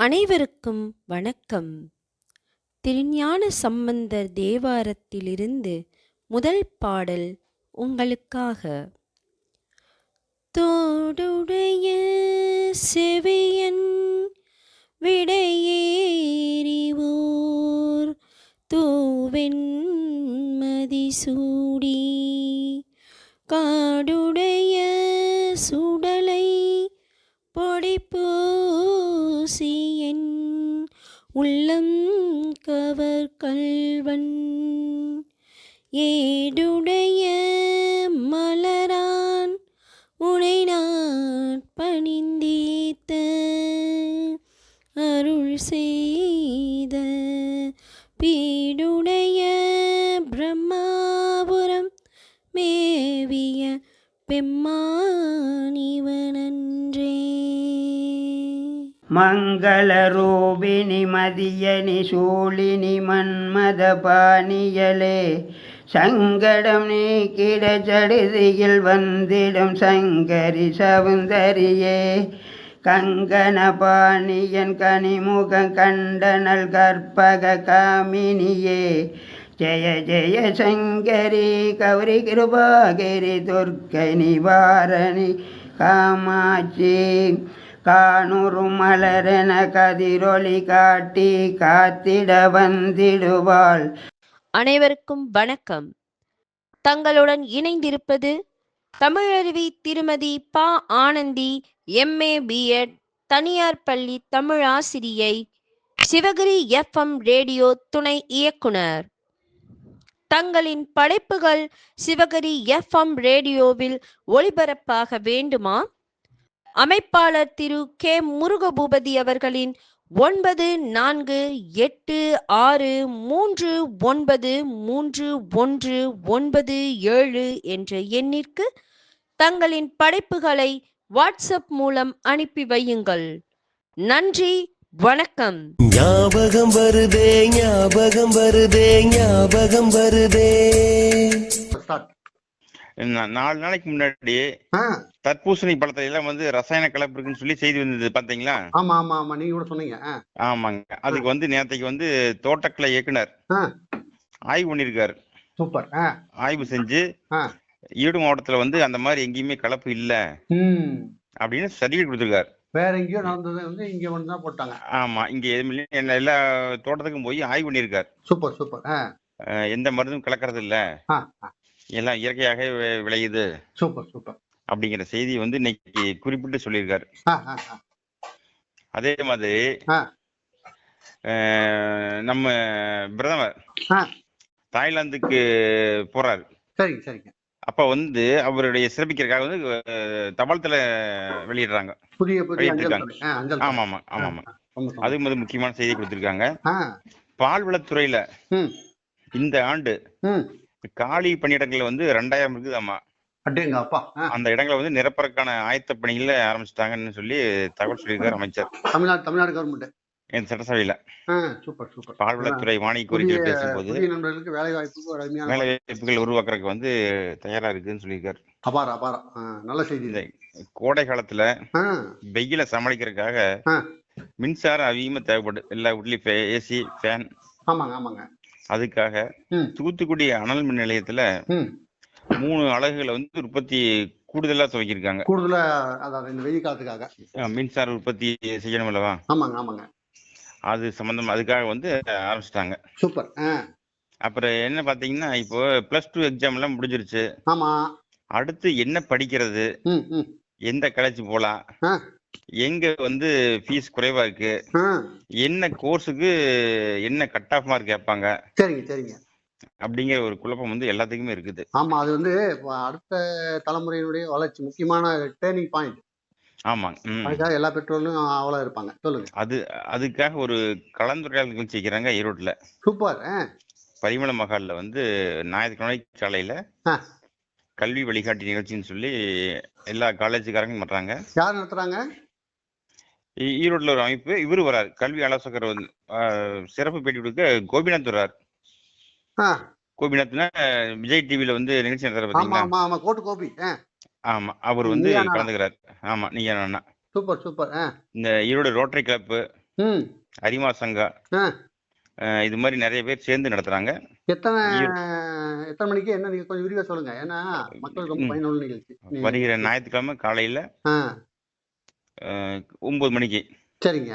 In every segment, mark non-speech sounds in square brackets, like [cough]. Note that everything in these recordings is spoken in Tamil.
அனைவருக்கும் வணக்கம். திருஞான சம்பந்தர் தேவாரத்திலிருந்து முதல் பாடல் உங்களுக்காக. தோடுடைய செவியன் விடையேறிவோர் தூவெண்மதி சூடி காடுடைய சுடலை ஊசி என் உள்ளம் கவர் கல்வன் ஏடுடைய மலரான் உனை நான் பணிந்தீத்த அருள் செய்த பீடுடைய பிரம்மாபுரம் மேவிய பெம்மானிவனன்றே மங்களரூபிணி மதியனி சூழினி மன்மத பாணியலே சங்கடம் நீக்கிட சடுதியில் வந்திடும் சங்கரி சவுந்தரியே கங்கண பாணியன் கனிமுகம் கண்டனல் கற்பக காமினியே. ஜெய ஜெய சங்கரி கௌரி கிருபாகிரி துர்க்கை நிவாரணி காமாட்சி காணுறு மலரென கதிரொளி காட்டி காத்திட வந்திடுவாள். அனைவருக்கும் வணக்கம். தங்களுடன் இணைந்திருப்பது தமிழருவி திருமதி ப ஆனந்தி எம்ஏ பிஎட் தனியார் பள்ளி தமிழ் ஆசிரியை சிவகிரி எஃப்எம் ரேடியோ துணை இயக்குனர். தங்களின் படைப்புகள் சிவகிரி எஃப்எம் ரேடியோவில் ஒளிபரப்பாக வேண்டுமா? அமைப்பாளர் திரு கே முருகபூபதி அவர்களின் ஒன்பது நான்கு எட்டு ஆறு மூன்று ஒன்பது மூன்று ஒன்று ஒன்பது ஏழு என்ற எண்ணிற்கு தங்களின் படைப்புகளை வாட்ஸ்அப் மூலம் அனுப்பி வையுங்கள். நன்றி வணக்கம். ஞாபகம் வருதே ஞாபகம் வருதே ஞாபகம் வருதே. நாலு நாளைக்கு முன்னாடி தர்பூசணி பழத்துல எல்லாம் வந்து ரசாயன கலப்பு இருக்குன்னு சொல்லி செய்தி வந்தது பாத்தீங்களா? ஆமா ஆமா ஆமா. நீங்க கூட சொன்னீங்க. ஆமாங்க. அதுக்கு வந்து நேத்தைக்கு வந்து தோட்டக்கலை இயக்குனர் ஆய்வு பண்ணியிருக்காரு. சூப்பர். ஆய்வு செஞ்சு ஈடு மாவட்டத்துல வந்து அந்த மாதிரி எங்கேயுமே கலப்பு இல்ல அப்படின்னு சர்டிஃபிகேட் கொடுத்துருக்காரு. வேற எங்கேயோ நடந்தது வந்து இங்க வந்து தான் போட்டாங்க. ஆமா. இங்க எதுவுமே. எல்லா- எல்லா தோட்டத்துக்கும் போய் ஆய்வு பண்ணியிருக்காரு. Super super. எந்த மருந்தும் கலக்கறது இல்ல. எல்லாம் இயற்கையாக விளையுது. Super super. அப்படிங்கிற செய்தி வந்து இன்னைக்கு குறிப்பிட்டு சொல்லியிருக்காரு. அதே மாதிரி நம்ம பிரதமர் தாய்லாந்துக்கு போறாரு. சரிங்க சரிங்க. அப்ப வந்து அவருடைய சிறப்பிக்கிறதுக்காக வந்து அஹ், தபால் தலை வெளியிடுறாங்க. புதிய ஆமா ஆமா ஆமா ஆமா அது வந்து முக்கியமான செய்தி கொடுத்திருக்காங்க. பால்வளத்துறையில இந்த ஆண்டு காலி பணியிடங்கள் வந்து ரெண்டாயிரம் இருக்குதாமா அட்டேங்க அப்பா ஆ. அந்த இடங்களை வந்து நிரப்பறக்கான ஆயத்த பணிகளை ஆரம்பிச்சிட்டாங்கன்னு சொல்லி தகவல் சொல்லியிருக்காரு அமைச்சர். தமிழ்நாடு தமிழ்நாடு கவர்மெண்ட் இந்த சட்டசபையில. Super super. பால்வளத்துறை புதிய கோரிக்கை பேசும்போது வேலை வாய்ப்புகள் உருவாக்குறதுக்கு வந்து தயாரா இருக்குன்னு சொல்லியிருக்காரு. அபாரம் ஆ நல்ல செய்தி. கோடை காலத்துல வெயில சமாளிக்கிறதுக்காக மின்சாரம் அதிகமா தேவைப்படும் எல்லா வீட்லயும் ஏசி ஃபேன் ஆமாங்க ஆமாங்க. அதுக்காக தூத்துக்குடி அனல் மின் நிலையத்துல மூணு அலகுகளை வந்து உற்பத்தி கூடுதலா துவக்கியிருக்காங்க. கூடுதலா அதாவது இந்த வெயில் காலத்துக்காக. மின்சார உற்பத்தி செய்யணும் அல்லவா? ஆமாங்க ஆமாங்க. அது சம்பந்தமா அதுக்காக வந்து ஆரம்பிச்சிட்டாங்க. சூப்பர் அப்புறம் என்ன பாத்தீங்கன்னா இப்போ பிளஸ் டூ எக்ஸாம் எல்லாம் முடிஞ்சிருச்சு. ஆமா. அடுத்து என்ன படிக்கிறது? எந்த காலேஜ் போலாம்? எங்க வந்து ஃபீஸ் குறைவா இருக்கு? என்ன கோர்ஸுக்கு என்ன கட் ஆஃப் மார்க் கேட்பாங்க? சரிங்க சரிங்க. அப்படிங்கிற ஒரு குழப்பம் வந்து எல்லாத்துக்குமே இருக்குது. ஆமா அது வந்து அடுத்த தலைமுறையினுடைய வளர்ச்சி முக்கியமான டேர்னிங் பாயிண்ட் ஆமாங்க. அதுக்காக எல்லா பெற்றோர்களும் அவ்வளோ இருப்பாங்க. சொல்லுங்க. அது அதுக்காக ஒரு கலந்துரையாடல் நிகழ்ச்சி வைக்கிறாங்க ஈரோட்ல சூப்பர் பரிமள மகால்ல வந்து ஞாயிற்றுக்கிழமை சாலையில ஆ. கல்வி வழிகாட்டி நிகழ்ச்சின்னு சொல்லி எல்லா காலேஜுக்காரங்களும் பண்றாங்க யார் நடத்துறாங்க ஈ- ஈரோட்ல ஒரு அமைப்பு இவரு வராரு. கல்வி ஆலோசகர் வந்து சிறப்பு பேட்டி கொடுக்க கோபிநாத் வர்றாரு. கோபிநாத்னா விஜய் டிவில வந்து நிகழ்ச்சி நடத்துற பாத்தீங்களா? கோட்டு கோபி. ஆமா. அவர் வந்து? கலந்துக்கிறார். ஆமா நீங்க அண்ணா சூப்பர் சூப்பர். இந்த ஈரோடு ரோட்டரி கிளப் அரிமா சங்கா இது மாதிரி நிறைய பேர் சேர்ந்து நடத்துறாங்க. எத்தனை எத்தனை மணிக்கு என்ன நீங்க கொஞ்சம் விரிவா சொல்லுங்க. ஏன்னா மக்களுக்கு ரொம்ப. பயனுள்ள நிகழ்ச்சி. வருகிற ஞாயிற்றுக்கிழமை காலையில ஒன்பது மணிக்கு. சரிங்க.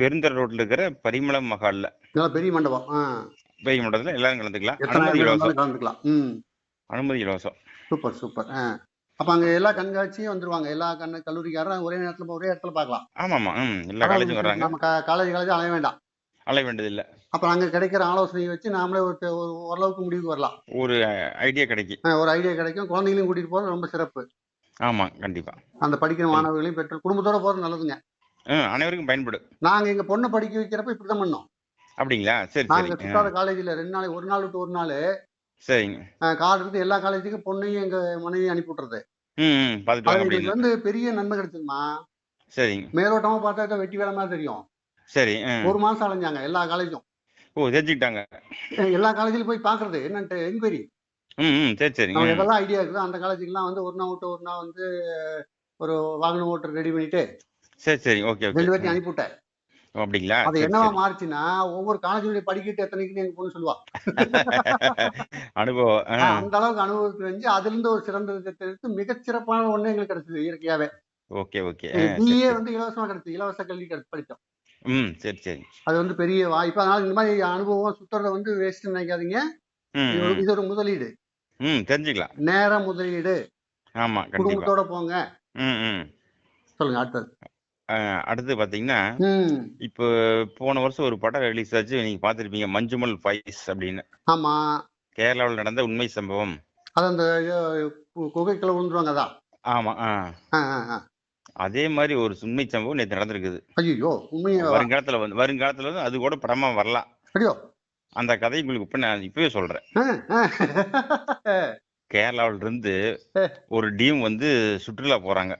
பெருந்தர ரோட்ல இருக்கிற பரிமள மகால்ல பெரிய மண்டபம். பெரிய மண்டபத்துல எல்லாரும் கலந்துக்கலாம். அனுமதி இலவசம். கலந்துக்கலாம். அனுமதி இலவசம். Super super. அப்ப அங்க எல்லா கண்காட்சியும் வந்துருவாங்க. எல்லா கண்ணு கல்லூரிக்காரரும் ஒரே நேரத்துல ஒரே இடத்துல பார்க்கலாம். ஆமா ஆமா எல்லா காலேஜும் வர்றாங்க. நம்ம காலேஜ் காலேஜ் அலைய வேண்டாம். அலைய வேண்டியதில்லை. அப்புறம் அங்க கிடைக்கிற ஆலோசனையை வச்சு நாமளே ஒரு ஓரளவுக்கு முடிவுக்கு வரலாம். ஒரு ஐடியா கிடைக்கும். ஒரு ஐடியா கிடைக்கும். குழந்தைகளையும் கூட்டிட்டு போறது ரொம்ப சிறப்பு. ஆமா கண்டிப்பா. அந்த படிக்கிற மாணவர்களையும் பெற்றோர் குடும்பத்தோட போறது நல்லதுங்க. அனைவருக்கும் பயன்படும் நாங்க எங்க பொண்ணை படிக்க வைக்கிறப்ப இப்படிதான் பண்ணோம். அப்படிங்களா? சரி நாங்க சுத்தாத காலேஜ்ல ரெண்டு நாள் ஒரு நாள் விட்டு ஒரு நாள் சரிங்க. கார்டு எடுத்து எல்லா காலேஜுக்கும் பொண்ணையும் எங்க மனைவியும் அனுப்பி விட்டுறது. வந்து பெரிய நன்மை கிடைச்சதுமா சரிங்க. மேலோட்டமா பார்த்தா வெட்டி வேலை மாதிரி தெரியும். சரி. ஒரு மாசம் அலைஞ்சாங்க எல்லா காலேஜும். ஓ தெரிஞ்சுக்கிட்டாங்க. எல்லா காலேஜ்லயும் போய் பாக்குறது என்னன்ட்டு என்கொயரி ம் சரி அவங்க எதெல்லாம் ஐடியா இருக்குது. அந்த காலேஜுக்குலாம் வந்து ஒரு நாள் விட்டு ஒரு நாள் வந்து ஒரு வாகன ஓட்டர் ரெடி பண்ணிட்டு சரி சரி ஓகே ரெண்டு பேர்த்தையும் அனுப்பிவிட்டேன் அப்படிங்களா? அது சரி, என்னவா சரி. மாறுச்சுன்னா ஒவ்வொரு காலேஜுடைய படிக்கிட்டு எத்தனைக்குன்னு எங்க பொண்ணு சொல்லுவா. அனுபவம் அந்த அளவுக்கு அனுபவத்துக்கு வந்து அதுல இருந்து ஒரு சிறந்த எடுத்து மிகச்சிறப்பான ஒண்ணு எங்களுக்கு கிடைச்சது இயற்கையாவே. ஓகே ஓகே சரி, பிஏ சரி. வந்து இலவசமா கிடைச்சது இலவச கல்வி கிடைச்சு படித்தோம். ம் சரி சரி. அது வந்து பெரிய வாய்ப்பு அதனால இந்த மாதிரி அனுபவம் சுத்துறத வந்து வேஸ்ட் நினைக்காதீங்க. இது ஒரு- முதலீடு. ம் தெரிஞ்சுக்கலாம். நேர முதலீடு. ஆமா குடும்பத்தோட போங்க. ம் ம். சொல்லுங்க அடுத்தது. அடுத்து பாத்தீங்கன்னா இப்போ போன வருஷம் ஒரு படம் ரிலீஸ் ஆச்சு. நீங்க பார்த்திருப்பீங்க மஞ்சுமல் ஃபைஸ் அப்படின்னு. ஆமா. கேரளாவில் நடந்த உண்மை சம்பவம். அது அந்த குகைக்குள்ள விழுந்துருவாங்க அதான். ஆமா ஆ, ஆ. அதே மாதிரி ஒரு உண்மை சம்பவம் நேற்று நடந்திருக்குது. ஐயோ உண்மையா? வருங்காலத்துல வந்து வருங்காலத்துல வந்து அது கூட படமா வரலாம் ஐயோ. அந்த கதை உங்களுக்கு இப்ப நான் இப்பவே சொல்றேன். கேரளாவில இருந்து ஒரு டீம் வந்து சுற்றுலா போறாங்க.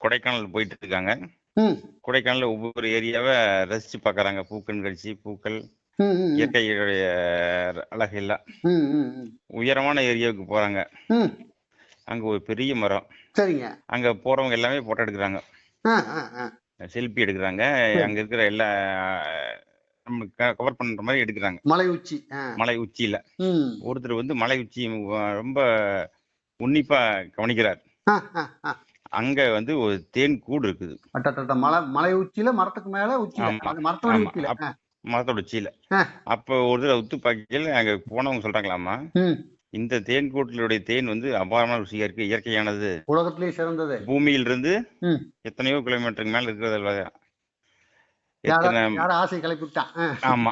கொடைக்கானல் போயிட்டு இருக்காங்க. கொடைக்கானல்ல ஒவ்வொரு ஏரியாவை ரசிச்சு கழிச்சு பூக்கள் ம், ம், இயற்கையுடைய அழகு எல்லாம். உயரமான ஏரியாவுக்கு போறாங்க. அங்க ஒரு பெரிய மரம். சரிங்க அங்க போறவங்க எல்லாமே போட்டோ எடுக்கிறாங்க. செல்ஃபி எடுக்கிறாங்க அங்க இருக்கிற எல்லா கவர் பண்ற மாதிரி எடுக்கிறாங்க மலை உச்சி. மலை உச்சியில. ஒருத்தர் வந்து மலை உச்சி ரொம்ப உன்னிப்பா கவனிக்கிறார். அங்க வந்து ஒரு தேன் கூடு இருக்குது மலை மலை உச்சியில மரத்துக்கு மேல. அது மரத்தோட. உச்சியில. மரத்தோட உச்சியில. அப்ப ஒரு தடவை உத்து பார்க்கையில அங்க போனவங்க சொல்றாங்களாமா. இந்த தேன் கூட்டிலுடைய தேன் வந்து அபாரமான ருசியா இருக்கு இயற்கையானது. உலகத்திலேயே சிறந்தது. பூமியிலிருந்து. எத்தனையோ கிலோமீட்டருக்கு மேல இருக்கிறது ஆசை கிளப்பி விட்டான் ஆ. ஆமா.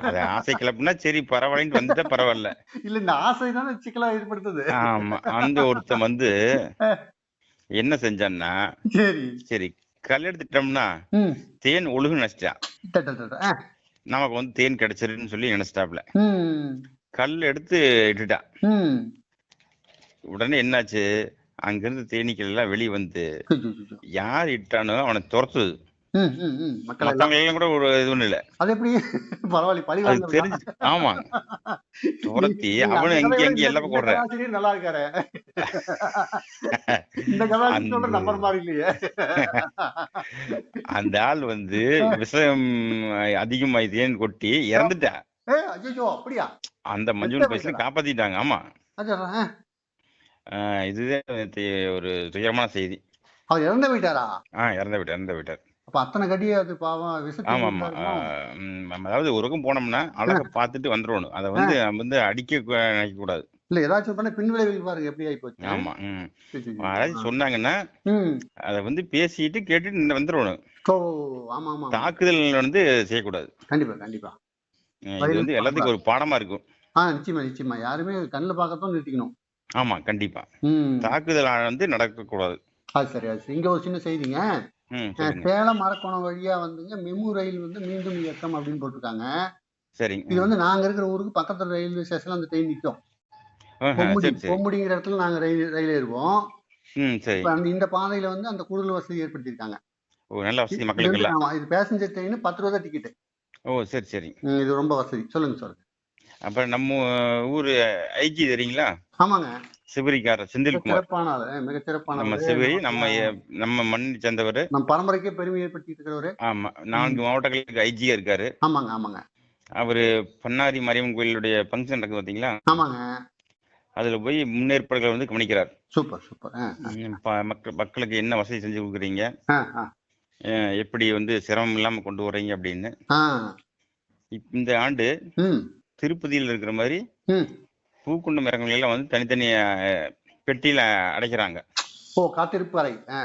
அது ஆசை கிளப்புனா சரி பரவாயில்லைன்னு வந்துட்டா பரவாயில்ல. இல்ல இந்த ஆசை தானே சிக்கலா ஏற்படுத்துது. ஆமா. அந்த ஒருத்தன் வந்து என்ன செஞ்சான்னா சரி. சரி கல் எடுத்துட்டோம்னா. தேன் ஒழுகு நினைச்சிட்டான். நமக்கு வந்து தேன் கிடைச்சிருன்னு சொல்லி நினைச்சிட்டாப்ல. கல் எடுத்து இட்டுட்டான் ம். உடனே என்னாச்சு? அங்கிருந்து தேனீக்கள் எல்லாம் வெளியே வந்து. யார் இட்டானோ அவனை துரத்துது. கூட ஒரு இது ஒண்ணு இல்ல. அது எப்படி? பரவாயில்ல? தெரிஞ்சு. ஆமா. துரத்தி அவனும் எங்க எங்க போடுற. கதாசிரியர் நல்லா இருக்காரு. அந்த- ஆள் வந்து விஷம் அதிகமாயி தேன் கொட்டி இறந்துட்டா. ஏ ஐயோ அப்படியா? அந்த மஞ்சள் பைசல காப்பாத்திட்டாங்க ஆமா. அதான், ஆ. இதுதான் ஒரு துயரமான செய்தி. அவர் இறந்து போயிட்டாரா ஆஹ் இறந்து விட்டார் இறந்து விட்டார். அப்ப அத்தனை கடி அது பாவம் விஷத்தை ஆமா அதாவது ஒரு பக்கம் போனோம்னா அழக பார்த்துட்டு வந்துடணும் அதை வந்து வந்து அடிக்க நினைக்க கூடாது இல்ல ஏதாச்சும் பண்ண பின் விளைவுகள் பாருங்க எப்படி ஆகி போச்சு. ஆமா யாராச்சும். சொன்னாங்கன்னா. அதை வந்து பேசிட்டு கேட்டுட்டு வந்துடணும் ஓ ஆமா ஆமா ஆமா. தாக்குதல் வந்து செய்யக்கூடாது. கண்டிப்பா கண்டிப்பா. இது வந்து எல்லாத்துக்கும் ஒரு பாடமா இருக்கும். ஆ நிச்சயமா நிச்சயமா. யாருமே கண்ணுல பார்க்கத்தான் நிறுத்திக்கணும். ஆமா கண்டிப்பா. தாக்குதல் வந்து நடக்கக்கூடாது. அது சரி அது சரி. இங்க ஒரு சின்ன செய்திங்க. சேலம் அரக்கோணம் வழியா வந்துங்க மெமு ரயில் வந்து மீண்டும் இயக்கம் அப்படின்னு போட்டிருக்காங்க. சரிங்க. இது வந்து நாங்க இருக்கிற ஊருக்கு பக்கத்துல ரயில்வே ஸ்டேஷன்ல அந்த ட்ரெயின் நிற்கும் பொம்முடி சரி சரி. பொம்முடிங்கிற இடத்துல நாங்க ரயில் ரயில் ஏறுவோம். சரி. அந்த இந்த பாதையில வந்து அந்த கூடுதல் வசதி ஏற்படுத்தியிருக்காங்க. இது பேசஞ்சர் ட்ரெயின் பத்து ரூபா தான் டிக்கெட் ஓ சரி சரி. இது ரொம்ப வசதி. சொல்லுங்க சொல்லுங்க அப்புறம் நம்ம ஊர் ஐஜி தெரியுங்களா? ஆமாங்க. சிவரிக்காரர் செந்தில்குமார். சிறப்பான மிக சிறப்பான நம்ம. சிவரி நம்ம நம்ம மண்ணை சேர்ந்தவர். நம்ம பரம்பரைக்கே பெருமை ஏற்படுத்திட்டு இருக்கிறவரு. ஆமா. நான்கு மாவட்டங்களுக்கு ஐஜியா இருக்காரு. ஆமாங்க ஆமாங்க. அவரு பண்ணாரி மாரியம்மன் கோயிலுடைய ஃபங்க்ஷன் நடக்குது பாத்தீங்களா? ஆமாங்க. அதுல போய் முன்னேற்பாடுகளை வந்து கவனிக்கிறார். Super super. மக்களுக்கு என்ன வசதி செஞ்சு கொடுக்குறீங்க? எப்படி வந்து சிரமம் இல்லாம கொண்டு வர்றீங்க அப்படின்னு இந்த ஆண்டு திருப்பதியில் இருக்கிற மாதிரி ம். பூக்குண்ட மரங்கள் எல்லாம் வந்து தனித்தனி பெட்டியில அடைக்கிறாங்க ஓ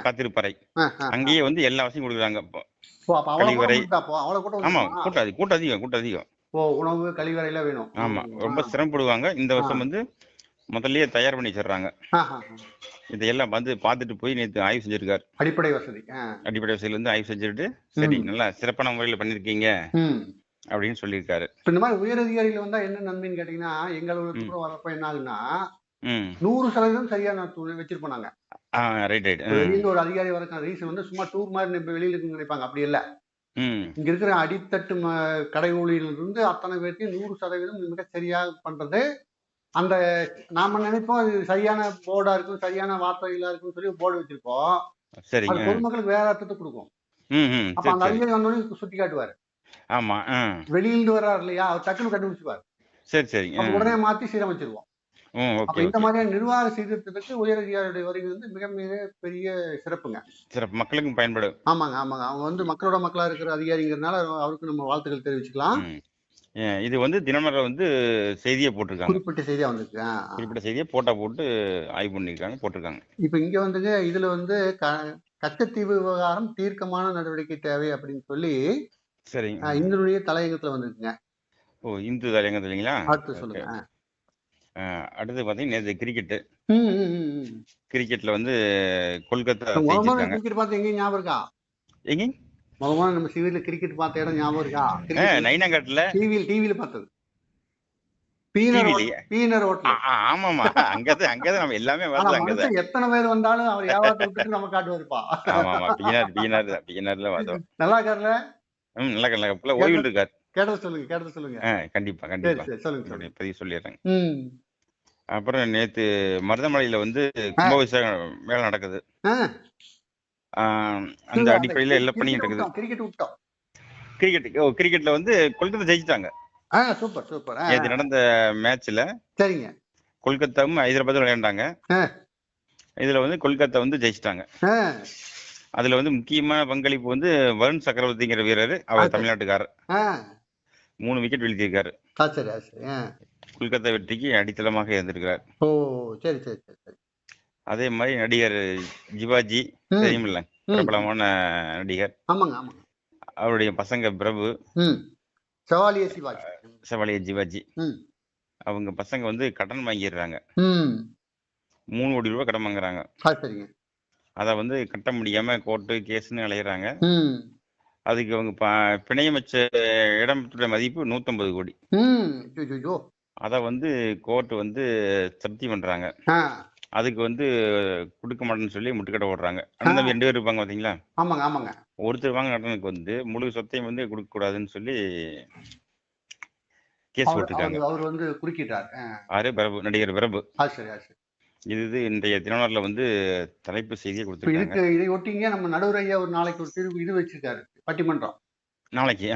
காத்திருப்பறை ஆ. அங்கேயே வந்து எல்லா வசதியும் கொடுக்குறாங்க இப்போ. கழிவறை. ஆமா? கூட்டம் அதிகம் கூட்டம் அதிகம் கூட்டம் அதிகம் ஓ உணவு கழிவறை எல்லாம் வேணும் ஆமா ரொம்ப. சிரமப்படுவாங்க இந்த வருஷம் வந்து முதல்லயே தயார் பண்ணி வச்சிடுறாங்க. இதையெல்லாம் வந்து பார்த்துட்டு போய் நேற்று ஆய்வு செஞ்சிருக்காரு. அடிப்படை வசதி. அடிப்படை வசதியில இருந்து ஆய்வு செஞ்சுட்டு சரி. நல்லா சிறப்பான முறையில் பண்ணிருக்கீங்க. அப்படின்னு சொல்லியிருக்காரு. இந்த மாதிரி உயர் அதிகாரிகள் வந்தா என்ன நன்மைன்னு கேட்டீங்கன்னா எங்க அலுவலகத்துக்கு கூட வரப்ப என்ன ஆகுன்னா ம். நூறு சதவீதம் சரியான வச்சிருப்போம் நாங்க ஆ ரைட் ரைட் வெளியில ஒரு அதிகாரி வரக்கான ரீசன் வந்து சும்மா டூர் மாதிரி வெளியில இருக்குன்னு நினைப்பாங்க. அப்படி இல்ல. இங்க இருக்கிற அடித்தட்டு கடை ஊழியர்கள் இருந்து அத்தனை பேர்த்தையும் நூறு சதவீதம் மிக சரியாக பண்றது அந்த நாம நினைப்போம் அது சரியான போர்டா இருக்கும் சரியான வார்த்தைகளா இருக்கும்னு சொல்லி போர்டு வச்சிருப்போம். அது சரிங்க பொதுமக்களுக்கு வேற அர்த்தத்தை கொடுக்கும். அப்ப சரி அந்த சரி. அதிகாரி வந்தோடனே சுட்டி காட்டுவாரு. ஆமா வெளியிலிருந்து வர்றாரு இல்லையா அவர் டக்குன்னு கண்டுபிடிச்சுவார் சரி சரி உடனே மாத்தி சீரமைச்சிருவோம். அப்ப இந்த மாதிரியான நிர்வாக சீர்திருத்தத்துக்கு உயர் அதிகாரியுடைய வருகை வந்து மிக மிக பெரிய சிறப்புங்க. சிறப்பு. மக்களுக்கும் பயன்படும். ஆமாங்க ஆமாங்க. அவங்க வந்து மக்களோட மக்களா இருக்கிற அதிகாரிங்கிறதுனால அவருக்கு நம்ம வாழ்த்துக்கள் தெரிவிச்சுக்கலாம். இது வந்து தினமலர் வந்து செய்தியை போட்டிருக்காங்க. குறிப்பிட்ட செய்தியா வந்திருக்கு. குறிப்பிட்ட செய்தியை போட்டா போட்டு ஆய்வு பண்ணியிருக்காங்க போட்டிருக்காங்க. இப்ப இங்க வந்துங்க இதுல வந்து கச்சத்தீவு விவகாரம் தீர்க்கமான நடவடிக்கை தேவை அப்படின்னு சொல்லி சரிங்க. ஆ, இந்தியனுடைய தலையங்கத்துல வந்திருக்குங்க. ஓ இந்து தலையங்கம் இல்லைங்களா? அடுத்து சொல்லுங்க. அடுத்து பார்த்தீங்கன்னா நேற்று கிரிக்கெட்டு. கிரிக்கெட்ல வந்து கொல்கத்தா கிரிக்கெட் பார்த்து எங்கேயும் ஞாபகம் இருக்கா? எங்க முதல்ல நம்ம சிவில கிரிக்கெட் பார்த்த இடம் ஞாபகம் இருக்கா? ஆ, நைனாங்காட்டுல? டிவியில் டிவியில பார்த்தது. ஆமாமா அங்கதான் அங்கதான் நம்ம எல்லாமே வருது அங்கதான். எத்தனை பேர் வந்தாலும் அவர் வியாபாரத்தை நம்ம காட்டுவாருப்பா. ஆமா ஆமா பீனார் பீனார் பீனார்ல வந்தோம். நல்லா இருக்காருல்ல? ம் நல்லா இருக்கு, நல்லா இருக்கு. இப்ப ஓய்வில் இருக்காரு. கேட்டது சொல்லுங்க கேட்டது சொல்லுங்க. கண்டிப்பா கண்டிப்பா. சொல்லுங்க பதிவு சொல்லிடுறேங்க ம். அப்புறம் நேத்து மருதமலையில வந்து கும்பாபிஷேகம் வேலை நடக்குது. அந்த அடிப்படையில எல்லாம் பண்ணிட்டு கிரிக்கெட் இருக்குது. கிரிக்கெட் விட்டோம். கிரிக்கெட் ஓ கிரிக்கெட்ல வந்து கொல்கத்தா ஜெயிச்சிட்டாங்க. ஆ சூப்பர் சூப்பர் நேற்று நடந்த மேட்ச்ல சரிங்க. கொல்கத்தாவும் ஹைதராபாத்தும் விளையாண்டாங்க. இதுல வந்து கொல்கத்தா வந்து ஜெயிச்சிட்டாங்க. அதுல வந்து முக்கியமான பங்களிப்பு வந்து வருண் சக்கரவர்த்திங்கிற வீரர் அவர். தமிழ்நாட்டுக்காரர். மூணு விக்கெட் வீழ்த்தியிருக்காரு. கொல்கத்தா வெற்றிக்கு அடித்தளமாக இருந்திருக்கிறார். ஓ சரி சரி சரி. அதே மாதிரி நடிகர் ஜிவாஜி தெரியுமில்ல. பிரபலமான நடிகர். ஆமாங்க ஆமாங்க. அவருடைய பசங்க பிரபு. சவாலிய சிவாஜி. செவாலிய ஜிவாஜி. அவங்க பசங்க வந்து கடன் வாங்கிடுறாங்க. மூணு கோடி ரூபாய் கடன் வாங்குறாங்க. அதை வந்து கட்ட முடியாம கோர்ட்டு கேஸ்னு அலையிறாங்க. அதுக்கு அவங்க ப- பிணையம் வச்ச இடத்துடைய மதிப்பு நூத்தம்பது கோடி. அதை வந்து கோர்ட் வந்து திருப்தி பண்றாங்க. அதுக்கு வந்து கொடுக்க மாட்டேன்னு சொல்லி முட்டுக்கட்டை ஓடுறாங்க. அண்ணன் ரெண்டு பேர் இருப்பாங்க பாத்தீங்களா? ஆமாங்க ஆமாங்க. ஒருத்தர் வாங்க நடனுக்கு வந்து முழு சொத்தையும் வந்து கொடுக்க கூடாதுன்னு சொல்லி கேஸ் போட்டிருக்காங்க அவர் வந்து குறுக்கிட்டார். ஆறு பிரபு நடிகர் பிரபு. இது இன்றைய தினமலர்ல வந்து தலைப்பு செய்தியை கொடுத்துருக்காங்க. இதுக்கு இதை ஒட்டிங்க நம்ம நடுவர் ஐயா ஒரு நாளைக்கு ஒரு திரு இது வச்சிருக்காரு பட்டிமன்றம். நாளைக்கு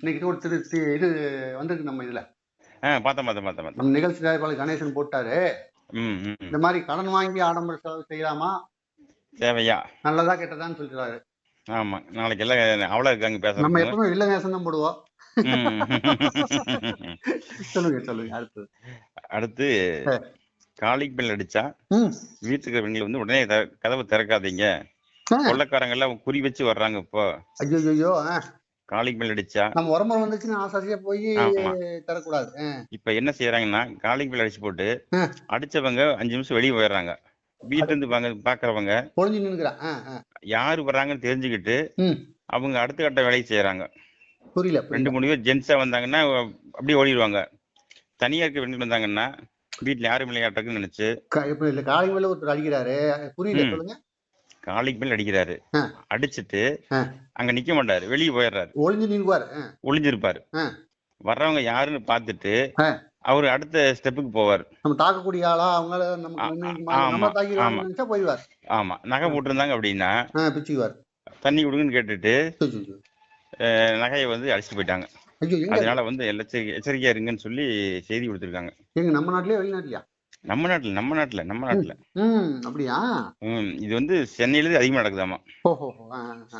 இன்னைக்கு ஒரு திரு இது வந்திருக்கு நம்ம இதுல. பார்த்தேன் பார்த்தேன் பார்த்தேன் நம்ம நிகழ்ச்சி தயாரிப்பாளர் கணேசன் போட்டாரு. இந்த மாதிரி கடன் வாங்கி ஆடம்பர செலவு செய்யலாமா? தேவையா? நல்லதா கெட்டதான்னு சொல்லிடுறாரு. ஆமா நாளைக்கு எல்லாம் அவ்வளோ இருக்காங்க நம்ம பேசுறதுக்கு எப்பவுமே வில்ல நேசம் தான் போடுவோம். [laughs] சொல்லுங்க சொல்லுங்க அடுத்தது அடுத்து காலிங் பெல் அடிச்சா வீட்டுக்கு இருக்கிறவங்களை வந்து உடனே கதவை திறக்காதீங்க. கொள்ளக்காரங்க எல்லாம் குறி வச்சு வர்றாங்க இப்போ. ஐயோ ஐயோ காலிங் பெல் அடிச்சா? நம்ம உரமுறை வந்துச்சுன்னு ஆசாசியா போய் தரக்கூடாது. இப்ப என்ன செய்யறாங்கன்னா காலிங் பெல் அடிச்சு போட்டு. அடிச்சவங்க அஞ்சு நிமிஷம் வெளியே போயிடுறாங்க வீட்டுல இருந்து பாக்குறவங்க ஒளிஞ்சு நின்னுக்கிறான். யாரு வர்றாங்கன்னு தெரிஞ்சுக்கிட்டு அவங்க அடுத்த கட்ட வேலையை செய்யறாங்க புரியல ரெண்டு மூணு பேர் ஜென்ஸா வந்தாங்கன்னா அப்படியே ஓடிடுவாங்க. தனியா இருக்க வேண்டிட்டு வந்தாங்கன்னா வீட்டுல யாரும் விளையாட்டுக்குன்னு நினைச்சு இல்ல காலை மேல ஒருத்தர் அடிக்கிறாரு. புரியல. சொல்லுங்க. காலிங் மேல் அடிக்கிறாரு. அடிச்சிட்டு. அங்க நிக்க மாட்டாரு. வெளியே போயிடுறாரு. ஒளிஞ்சு ஆ, ஒளிஞ்சிருப்பாரு. வர்றவங்க யாருன்னு பார்த்துட்டு ஆ. அவர் அடுத்த ஸ்டெப்புக்கு போவார். நம்ம தாக்கக்கூடிய ஆளா அவங்கள போயிடுவார். ஆமா. நகை போட்டிருந்தாங்க அப்படின்னா பிச்சுக்குவார். தண்ணி கொடுங்கன்னு கேட்டுட்டு நகையை வந்து அடிச்சுட்டு போயிட்டாங்க. அதனால வந்து எச்சரிக்கை எச்சரிக்கையா இருங்கன்னு சொல்லி செய்தி கொடுத்துருக்காங்க. எங்க நம்ம நாட்டிலேயே வெளிநாட்டிலயா? நம்ம நாட்டுல நம்ம நாட்டுல நம்ம நாட்டுல. ம் அப்படியா? ம், இது வந்து சென்னையில அதிகமா நடக்குதாமா. ஓஹோ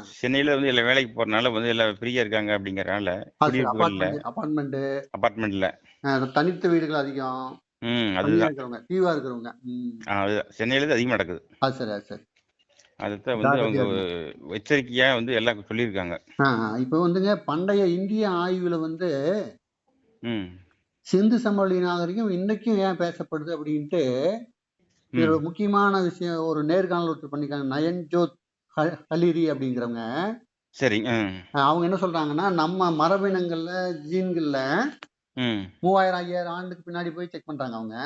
சென்னையில வந்து எல்லா வேலைக்கு போறதுனால வந்து எல்லாம் ஃப்ரீயா இருக்காங்க அப்படிங்கறதுனால குடியிருப்புகள்ல அபார்ட்மெண்ட் அபார்ட்மெண்ட் அபார்ட்மெண்ட்ல தனித்த வீடுகள் அதிகம். ம் அதுதான். தீவா இருக்கிறவங்க. சென்னையில அதிகமா நடக்குது. அது சரி அது சரி. அதுதான் வந்து அவங்க எச்சரிக்கையா வந்து எல்லாம் சொல்லியிருக்காங்க. இப்போ வந்துங்க பண்டைய இந்திய ஆய்வுல வந்து சிந்து சமவெளி நாகரிகம் இன்னைக்கும் ஏன் பேசப்படுது அப்படின்ட்டு ஒரு முக்கியமான விஷயம் ஒரு நேர்காணல் ஒருத்தர் பண்ணிருக்காங்க நயன்ஜோத் ஹலிரி அப்படிங்கிறவங்க. சரி அவங்க என்ன சொல்றாங்கன்னா நம்ம மரபினங்கள்ல ஜீன்கள்ல மூவாயிரம் ஐயாயிரம் ஆண்டுக்கு பின்னாடி போய் செக் பண்றாங்க அவங்க.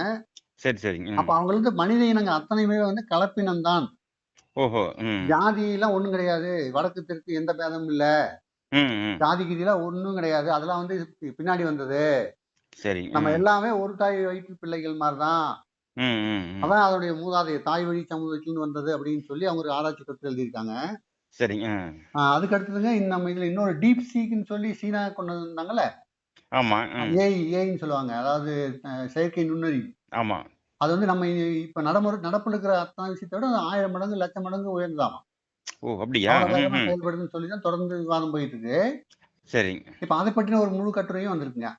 சரி சரி ம். அப்ப அவங்க வந்து மனித இனங்க அத்தனையுமே வந்து கலப்பினம் தான். ஓஹோ ஜாதி எல்லாம் ஒண்ணும் கிடையாது. வடக்கு தெற்கு எந்த பேதமும் இல்ல. ஜாதி கீதியெல்லாம் ஒண்ணும் கிடையாது. அதெல்லாம் வந்து பின்னாடி வந்தது. சரி நம்ம எல்லாமே ஒரு தாய் வயிற்று பிள்ளைகள் மாதிரிதான். ம் ம் ம். அதான் அதோடைய மூதாதைய தாய் வழி சமூகத்திலிருந்து வந்தது அப்படின்னு சொல்லி அவங்க ஒரு ஆராய்ச்சி கருத்து எழுதியிருக்காங்க. சரி ம் ஆஹ் அதுக்கு அடுத்ததுங்க நம்ம இதுல இன்னொரு டீப் சீக்னு சொல்லி சீனா கொண்டு வந்தாங்கல்ல ஆமா ஏஐ ஏஐன்னு சொல்லுவாங்க. அதாவது செயற்கை நுண்ணறிவு ஆமா. அது வந்து நம்ம இப்ப நடைமுறை நடப்பில் இருக்கிற அத்தனை விஷயத்தை விட ஆயிரம் மடங்கு லட்சம் மடங்கு உயர்ந்ததாமா? ஓ அப்படியா? செயல்படுதுன்னு சொல்லி தான் தொடர்ந்து விவாதம் போயிட்டு இருக்கு. சரி. இப்ப அதை பற்றின ஒரு முழு கட்டுரையும் வந்திருக்குங்க.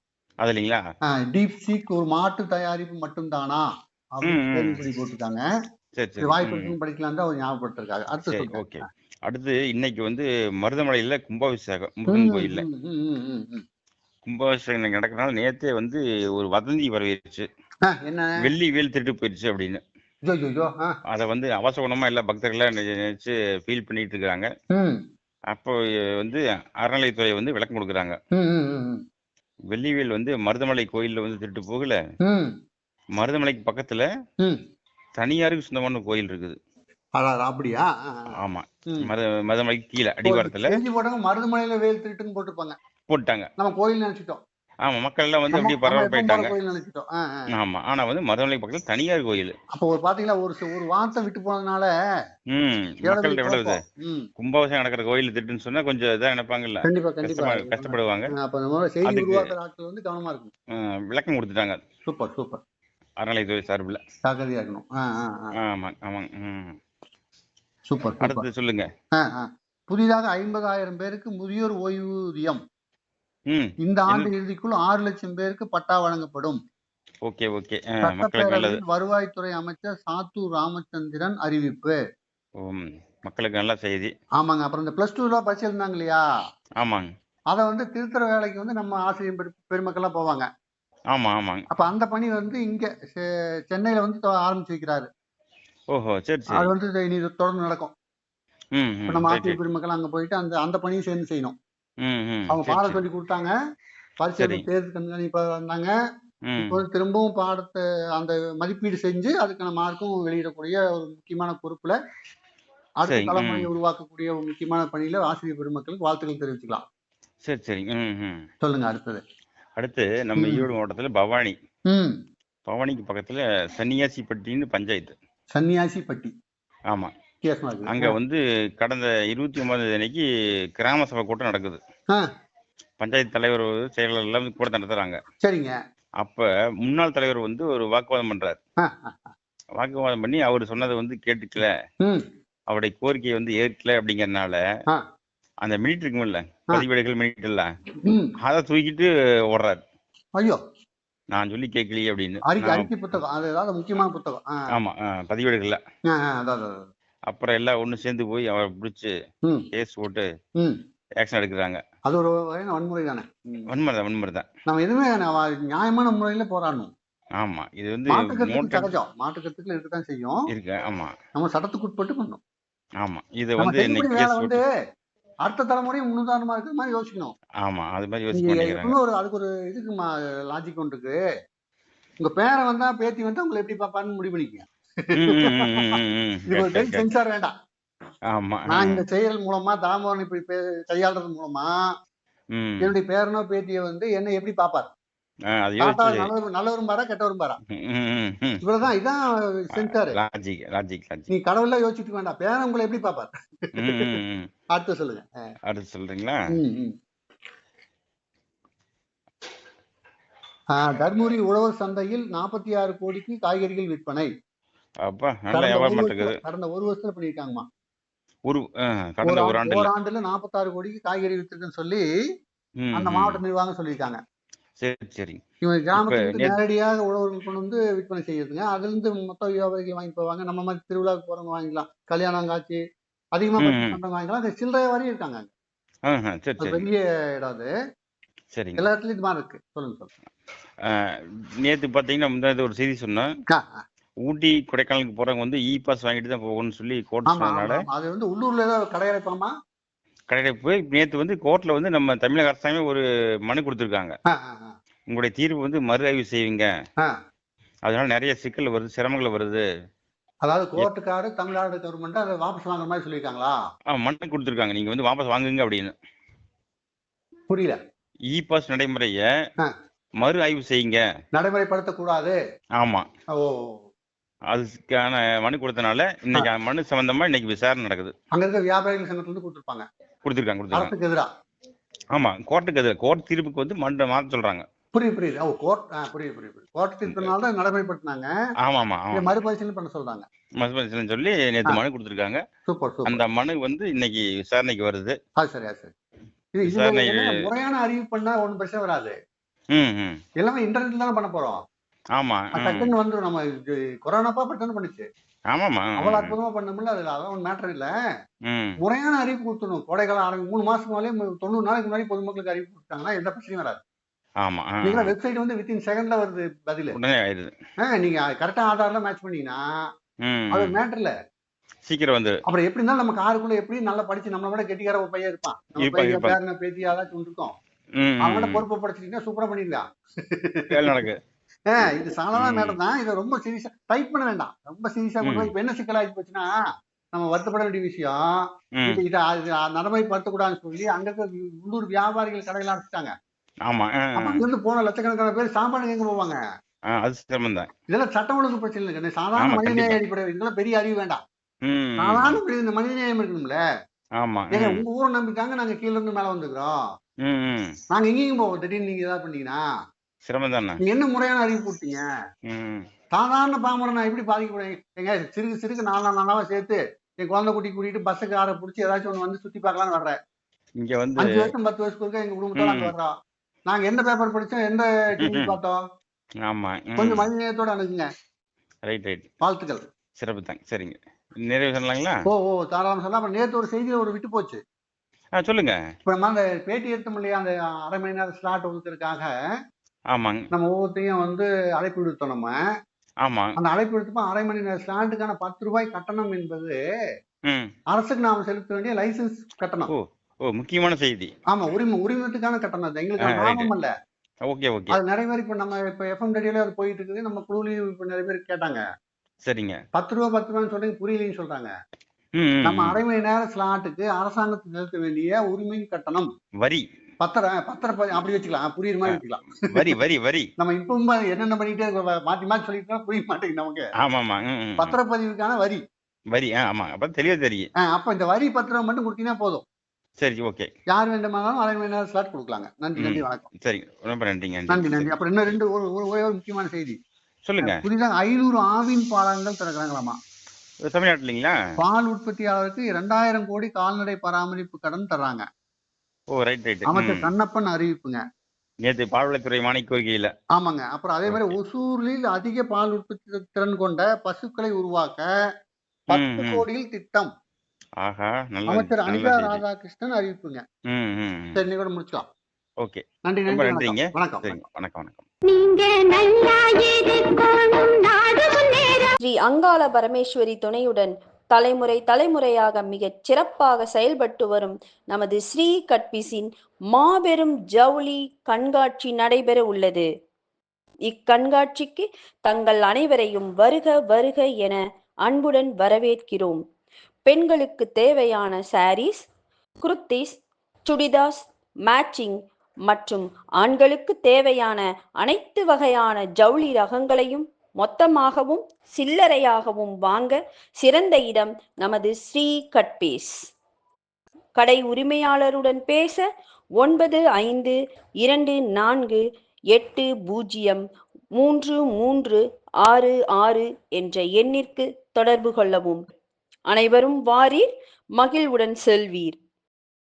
அது இல்லைங்களா? டீப் சீக் ஒரு மாற்று தயாரிப்பு மட்டும்தானா? அப்படின்னு ம், ம். கேள்விப்படி போட்டிருக்காங்க. சரி வாய்ப்பு படிக்கலாம் தான் அவர் ஞாபகப்படுத்திருக்காங்க அடுத்து ஓகே. அடுத்து இன்னைக்கு வந்து மருதமலையில கும்பாபிஷேகம் முருகன் கோயில்ல. கும்பாபிஷேகம் நடக்கிறனால நேத்தே வந்து ஒரு வதந்தி வரவேற்று வெள்ளி வேல் திருட்டு போயிடுச்சு அப்படின்னு அதை வந்து அவசகுணமா எல்லா பக்தர்கள்லாம் நினைச்சு ஃபீல் பண்ணிட்டு இருக்காங்க. அப்போ வந்து அறநிலைத்துறை வந்து விளக்கம் கொடுக்குறாங்க. வெள்ளிவேல் வந்து மருதமலை கோயில்ல வந்து திருட்டு போகல. மருதமலைக்கு பக்கத்துல. தனியாருக்கு சொந்தமான கோயில் இருக்குது. அப்படியா. ஆமா. மருதமலைக்கு கீழே அடிவாரத்துல. மருதமலையில வேல் திருட்டுன்னு போட்டிருப்பாங்க. போட்டாங்க. நம்ம கோயில் நினைச்சிட்டோம். ஆமா மக்கள் எல்லாம் வந்து அப்படியே பரவ போயிட்டாங்க. ஆமா ஆனா வந்து மருதமலைக்கு பக்கத்துல தனியார் கோயில். அப்போ ஒரு பாத்தீங்களா ஒரு ஒரு வார்த்தை விட்டு போனதுனால ம் எவ்வளவு மக்கள் பெரிய எவ்வளவு கும்பாபிஷேகம் நடக்கிற கோயில் திருட்டுன்னு சொன்னா கொஞ்சம் இதா நினைப்பாங்கல்ல. கண்டிப்பா கஷ்டப்படுவாங்க. வந்து கவனமா இருக்கணும். அஹ், விளக்கம் கொடுத்துட்டாங்க சூப்பர் சூப்பர். அறநிலைத்துறை சார்பில். ஜாக்கிரதையா இருக்கணும். ஆமாங்க ம். சூப்பர் அடுத்து சொல்லுங்க. புதிதாக ஐம்பதாயிரம் பேருக்கு முதியோர் ஓய்வூதியம். இந்த ஆண்டு இறுதிக்குள் ஆறு லட்சம் பேருக்கு பட்டா வழங்கப்படும். Okay okay. சட்டப்பேரவையில் வருவாய்த்துறை அமைச்சர் சாத்தூர் ராமச்சந்திரன் அறிவிப்பு. மக்களுக்கு நல்ல செய்தி. ஆமாங்க. அப்புறம் இந்த பிளஸ் டூல பரிசு இருந்தாங்க இல்லையா? ஆமாங்க. அதை வந்து திருத்துற வேலைக்கு வந்து நம்ம ஆசிரியர் பெரு- பெருமக்கள்லாம் போவாங்க. ஆமா ஆமாங்க. அப்ப அந்த பணி வந்து இங்க சென்னையில வந்து தொ- ஆரம்பிச்சு வைக்கிறாரு ஓஹோ சரி அது வந்து இது தொடர்ந்து நடக்கும். நம்ம சரி ஆசிரியர் சரி பெருமக்கள் அங்க போயிட்டு அந்த அந்த பணியும் சேர்ந்து செய்யணும். அவங்க சரி சொல்லி கொடுத்தாங்க. பரிசு. தேர்வு கண்காணிப்பாளர் வந்தாங்க. இப்போ திரும்பவும் பாடத்தை அந்த மதிப்பீடு செஞ்சு அதுக்கான மார்க்கும் வெளியிடக்கூடிய ஒரு முக்கியமான பொறுப்புல அடுத்த தலைமுறையை. உருவாக்கக்கூடிய ஒரு முக்கியமான பணியில ஆசிரியர் பெருமக்களுக்கு வாழ்த்துக்கள் தெரிவிச்சுக்கலாம். சரி சரி. சொல்லுங்க அடுத்தது. அடுத்து நம்ம. ஈரோடு மாவட்டத்துல பவானி. பவானிக்கு பக்கத்துல சன்னியாசிப்பட்டின்னு பஞ்சாயத்து. சன்னியாசிப்பட்டி. ஆமா. அங்க வந்து கடந்த இருபத்தி ஒன்பதாம் தேதி அன்னைக்கு கிராம சபை கூட்டம் நடக்குது. பஞ்சாயத்து தலைவர் செயலர் எல்லாம் கூட்டம் நடத்துறாங்க. சரிங்க. அப்ப முன்னாள் தலைவர் வந்து ஒரு வாக்குவாதம் பண்றாரு. வாக்குவாதம் பண்ணி அவர் சொன்னதை வந்து கேட்டுக்கல. அவருடைய கோரிக்கையை வந்து ஏற்கல அப்படிங்கறதுனால. அந்த மினிட் இருக்குமில்ல பதிவேடுகள் மினிட் இல்ல. அதை தூக்கிட்டு ஓடுறாரு. ஐயோ. நான் சொல்லி கேட்கலையே அப்படின்னு. அறிக்கை புத்தகம் அது ஏதாவது முக்கியமான புத்தகம். ஆமா பதிவேடுகள்ல. அப்புறம் எல்லாம் ஒண்ணு சேர்ந்து போய் அவரை பிடிச்சு கேஸ் போட்டு ஆக்ஷன் எடுக்கிறாங்க. அது ஒரு வகையான வன்முறை தானே. வன்முறை தான் வன்முறை தான். நம்ம எதுவுமே நியாயமான முறையில போராடணும். ஆமா இது வந்து சகஜம் மாற்றுக்கருத்துக்கள் இருக்கத்தான் செய்யும். இருக்கு ஆமா. நம்ம சட்டத்துக்கு உட்பட்டு பண்ணணும் ஆமா இதை வந்து வந்து அடுத்த தலைமுறையும் முன்னுதாரணமா இருக்கிற மாதிரி யோசிக்கணும். ஆமா அது மாதிரி யோசிக்க நீங்க மாட்டேங்கிறாங்க. எப்பவுமே ஒரு அதுக்கு ஒரு இதுக்கு லாஜிக் ஒன்று இருக்கு. உங்க பேரன் வந்தா பேத்தி வந்தா உங்களை எப்படி பாப்பான்னு முடிவு பண்ணிக்கங்க. இது ஒரு. சென்சார் வேண்டாம் ஆமா நான் இந்த செயல் மூலமா தாமோதரன் இப்படி கையாளுறது மூலமா என்னுடைய பேரனோ பேத்தியோ வந்து என்ன எப்படி பாப்பார் நல்லவரும் பாரா கெட்டவரும் பாரா. இவ்வளவுதான் இதான் சென்சார் நீ கடவுள்லாம் யோசிச்சுட்டு வேண்டாம் பேரன் உங்களை எப்படி பாப்பார். அடுத்து சொல்லுங்க அடுத்து சொல்றீங்களா தர்மபுரி உழவர் சந்தையில் நாற்பத்தி ஆறு கோடிக்கு காய்கறிகள் விற்பனை அப்பா நல்ல கடந்த ஒரு வியாபாரம் வருஷத்துல இருக்குது. கடந்த ஒரு வருஷத்துல பண்ணிருக்காங்கம்மா ஒரு கடந்த ஒரு ஆண்டுல. ஓராண்டுல நாற்பத்தாறு கோடிக்கு காய்கறி வித்துருக்குன்னு சொல்லி அந்த. மாவட்ட நிர்வாகம் சொல்லியிருக்காங்க. சரி சரி. இவங்க நேத்து- நேரடியாக உழவர்கள் கொண்டு வந்து விற்பனை செய்யுதுங்க அதுல இருந்து மொத்த வியாபாரிகள் வாங்கி போவாங்க. நம்ம மாதிரி திருவிழாவுக்கு போறவங்க வாங்கிக்கலாம். கல்யாணம் காட்சி அதிகமா. பண்றவங்க வாங்கிக்கலாம். சில்லறை வரையும் இருக்காங்க பெரிய இடம் அது. சரிங்க. எல்லா இடத்துலயும் இது மாதிரி இருக்கு. சொல்லுங்க சொல்லுங்க. நேத்து பாத்தீங்கன்னா முந்தானது ஒரு செய்தி சொன்னேன். ஊட்டி கொடைக்கானலுக்கு போறவங்க வந்து இ பாஸ் வாங்கிட்டு தான் போகணும்னு சொல்லி கோர்ட் சொன்னதுனால. அது வந்து உள்ளூர்ல ஏதாவது கடையடைப்பாமா கடையில போய் நேத்து வந்து கோர்ட்ல வந்து நம்ம தமிழக அரசாங்கம் ஒரு மனு கொடுத்துருக்காங்க. உங்களுடைய தீர்வு வந்து மறு ஆய்வு செய்வீங்க. அதனால நிறைய சிக்கல் வருது சிரமங்கள் வருது. அதாவது கோர்ட்டுக்காரு தமிழ்நாடு கவர்மெண்ட் அதை வாபஸ் வாங்குற மாதிரி சொல்லியிருக்காங்களா? ஆ, மனு கொடுத்துருக்காங்க. நீங்க வந்து வாபஸ் வாங்குங்க அப்படின்னு. புரியல. இ பாஸ் நடைமுறைய. மறு ஆய்வு செய்யுங்க. நடைமுறைப்படுத்தக்கூடாது. ஆமா. ஓ. அதுக்கான மனு கொடுத்தனால இன்னைக்கு மனு சம்பந்தமா இன்னைக்கு விசாரணை நடக்குது. அங்க இருக்க வியாபாரிகள் சங்கத்துல இருந்து கொடுத்துருப்பாங்க. கொடுத்துருக்காங்க கொடுத்துருக்காங்க. எதிரா? ஆமா கோர்ட்டுக்கு அது கோர்ட் தீர்ப்புக்கு வந்து மண்ட மாத்த சொல்றாங்க. புரியுது புரியுது. ஓ கோர்ட் புரியுது புரியுது கோர்ட் தீர்ப்பினால தான் நடைமுறைப்படுத்தினாங்க. ஆமா ஆமா ஆமா. மறுபரிசீலனை பண்ண சொல்றாங்க. மசூதன் சொல்லி நேத்து ஆ. மனு கொடுத்துருக்காங்க. Super super. அந்த மனு வந்து இன்னைக்கு விசாரணைக்கு வருது. அது சரி அது சரி. இது முறையான அறிவு பண்ணா ஒண்ணும் பிரச்சனை வராது. ம் ம். எல்லாமே இன்டர்நெட்ல தானே பண்ண போறோம். ஆமா. டக்குன்னு வந்துடும் நம்ம இது கொரோனாப்பா பட்டுன்னு பண்ணுச்சு ஆமாமா அவ்வளவு அற்புதமா பண்ணமுல்ல அதுல அதான் மேட்டர் இல்ல. முறையான அறிவிப்பு கொடுத்துடணும். கோடைக்காலம் ஆரம்பி மூணு மாசத்துக்கு முன்னாலே மு- தொண்ணூறு நாளைக்கு முன்னாடி பொதுமக்களுக்கு அறிவிப்பு கொடுத்தாங்கன்னா எந்த பிரச்சனையும் வராது. ஆமா. நீங்க வெப்சைட் வந்து வித்தின் செகண்ட்ல வருது பதில். நீங்க கரெக்டா ஆதார்ல மேட்ச் பண்ணீங்கன்னா அது. மேட்டர் இல்ல. சீக்கிரம் வந்து அப்புறம் எப்படி இருந்தாலும் நம்ம காருக்குள்ள எப்படி நல்லா படிச்சு நம்மள விட கெட்டிக்கார ஒரு பையன் இருப்பான். நம்ம. பேரன பேத்தி யாராச்சும் இருக்கும் ம். பொறுப்பை படிச்சிட்டீங்கன்னா சூப்பரா வேலை நடக்கு இது சாதாரண ம். மேட்டர் தான். இதை ரொம்ப சீரியஸா டைப் பண்ண வேண்டாம். ரொம்ப சீரியஸா கொண்டு இப்ப என்ன சிக்கலாகி போச்சுன்னா நம்ம வருத்தப்பட வேண்டிய விஷயம் இது இதை நடைமுறைப்படுத்தக்கூடாதுன்னு சொல்லி அங்க இருக்க உள்ளூர் வியாபாரிகள் கடையில அடைச்சிட்டாங்க ஆமா இருந்து போன லட்சக்கணக்கான பேர் சாப்பாடு எங்க போவாங்க? அது இதெல்லாம் சட்டம் ஒழுங்கு பிரச்சனை இல்லை. சாதாரண மனிதநேய. அடிப்படை இதெல்லாம் பெரிய அறிவு வேண்டாம். சாதாரண மனித மனிதநேயம் இருக்கணும்ல. ஆமா. உங்க ஊரை நம்பிட்டாங்க நாங்க கீழ இருந்து மேல வந்துக்கிறோம். நாங்க எங்கேயும் போவோம். திடீர்னு நீங்க ஏதாவது பண்ணீங்கன்னா சிரமம் தானே நீங்க என்ன முறையான அறிவு கொடுத்தீங்க ம். சாதாரண பாமரன் நான் எப்படி பாதிக்கப்படுறேன் எங்க சிறுக்கு சிறுக்கு நாலு நாளாவா சேர்த்து என் குழந்தை குட்டி கூட்டிட்டு பஸ்ஸுக்கு ஆற பிடிச்சி ஏதாச்சும் ஒண்ணு வந்து சுத்தி பார்க்கலாம்னு வர்றேன். இங்க வந்து அஞ்சு வருஷம் பத்து வருஷத்துக்கு ஒருக்கா எங்க குடும்பத்தோட அங்க. வர்றோம். நாங்க எந்த பேப்பர் படிச்சோம் எந்த டிவி பார்த்தோம்? ஆமா கொஞ்சம் மனிதநேயத்தோட அணுகுங்க. ரைட் ரைட் வாழ்த்துக்கள். சிறப்பு தாங்க சரிங்க. நிறைவு சொல்லலாங்களா? ஓ ஓ தாராளம் சொல்லலாம். அப்ப நேத்து ஒரு செய்தியில ஒரு விட்டு போச்சு. சொல்லுங்க. இப்ப நம்ம அந்த பேட்டி எடுத்தோம் இல்லையா அந்த அரை மணி நேரம் ஸ்லாட் ஒதுக்கிறதுக்காக ஆமாங்க. நம்ம ஒவ்வொருத்தையும் வந்து அழைப்பு விடுத்தோம் நம்ம. ஆமா. அந்த அழைப்பு விடுத்தப்ப அரை மணி நேரம் ஸ்லாட்டுக்கான பத்து ரூபாய் கட்டணம் என்பது ம். அரசுக்கு நாம செலுத்த வேண்டிய லைசன்ஸ் கட்டணம். ஓ ஓ முக்கியமான செய்தி. ஆமா உரிமை உரிமத்துக்கான கட்டணம் அது. ஆ. லாபம் இல்ல. Okay okay. அது நிறைய பேர் இப்ப நம்ம இப்ப எஃப்எம் ரேடியோல அது போயிட்டு இருக்குது நம்ம குழுலையும் இப்ப நிறைய பேர் கேட்டாங்க. சரிங்க. பத்து ரூபா பத்து ரூபான்னு சொல்லி புரியலைன்னு சொல்றாங்க. ம், ம், நம்ம ம். அரை மணி நேரம் ஸ்லாட்டுக்கு அரசாங்கத்துக்கு செலுத்த வேண்டிய உரிமை கட்டணம். வரி. பத்திர பத்திர ப- அப்படி வச்சுக்கலாம். புரியுற மாதிரி வச்சுக்கலாம். வரி வரி வரி. [laughs] நம்ம இப்பவும் என்னென்ன பண்ணிட்டே மாத்தி மாத்தி சொல்லிட்டு புரிய மாட்டேங்குது நமக்கு. ஆமா ஆமா. பத்திரப்பதிவுக்கான வரி. வரி ஆமா அப்ப தெளிவா தெரியும் அப்ப இந்த வரி பத்திரம் மட்டும் கொடுத்தீங்கன்னா போதும். சரி ஓகே. யார் வேண்டுமானாலும் அரை மணி நேரம் ஸ்லாட் கொடுக்கலாங்க. நன்றி நன்றி வணக்கம். சரிங்க ரொம்ப நன்றிங்க நன்றி. நன்றி அப்புறம் இன்னும் ரெண்டு ஒரே ஒரு முக்கியமான செய்தி. சொல்லுங்க. புதிதாக ஐநூறு ஆவின் பாலங்கள் திறக்கிறாங்களாமா? தமிழ்நாட்டுலீங்களா? பால் உற்பத்தியாளருக்கு இரண்டாயிரம் கோடி கால்நடை பராமரிப்பு கடன் தர்றாங்க. ஓ ரைட் ரைட் அமைச்சர் கண்ணப்பன் அறிவிப்புங்க. நேத்து பால்வளத்துறை மானிய கோரிக்கையில. ஆமாங்க. அப்புறம் அதே மாதிரி ஒசூரில் அதிக பால் உற்பத்தி திறன் கொண்ட பசுக்களை உருவாக்க பத்து. கோடியில் திட்டம். ஆஹா நல்ல அமைச்சர் அனிதா. ராதாகிருஷ்ணன் அறிவிப்புங்க. சரி இன்னைக்கு கூட முடிச்சுக்கலாம். ஓகே. நன்றி நன்றிங்க. வணக்கம். வணக்கம் வணக்கம் வணக்கம். நீங்க நல்லா இருக்கணும் நாடு முன்னேற. ஸ்ரீ அங்காள பரமேஸ்வரி துணையுடன் தலைமுறை தலைமுறையாக மிகச் சிறப்பாக செயல்பட்டு வரும் நமது ஸ்ரீ கட்பிஸின் மாபெரும் ஜவுளி கண்காட்சி நடைபெற உள்ளது. இக்கண்காட்சிக்கு தங்கள் அனைவரையும் வருக வருக என அன்புடன் வரவேற்கிறோம். பெண்களுக்கு தேவையான சாரீஸ் குர்த்திஸ் சுடிதாஸ் மேட்சிங் மற்றும் ஆண்களுக்கு தேவையான அனைத்து வகையான ஜவுளி ரகங்களையும் மொத்தமாகவும் சில்லறையாகவும் வாங்க சிறந்த இடம் நமது ஸ்ரீ கட்பேஸ். கடை உரிமையாளருடன் பேச ஒன்பது ஐந்து இரண்டு நான்கு எட்டு பூஜ்ஜியம் மூன்று மூன்று ஆறு ஆறு என்ற எண்ணிற்கு தொடர்பு கொள்ளவும். அனைவரும் வாரீர் மகிழ்வுடன் செல்வீர்.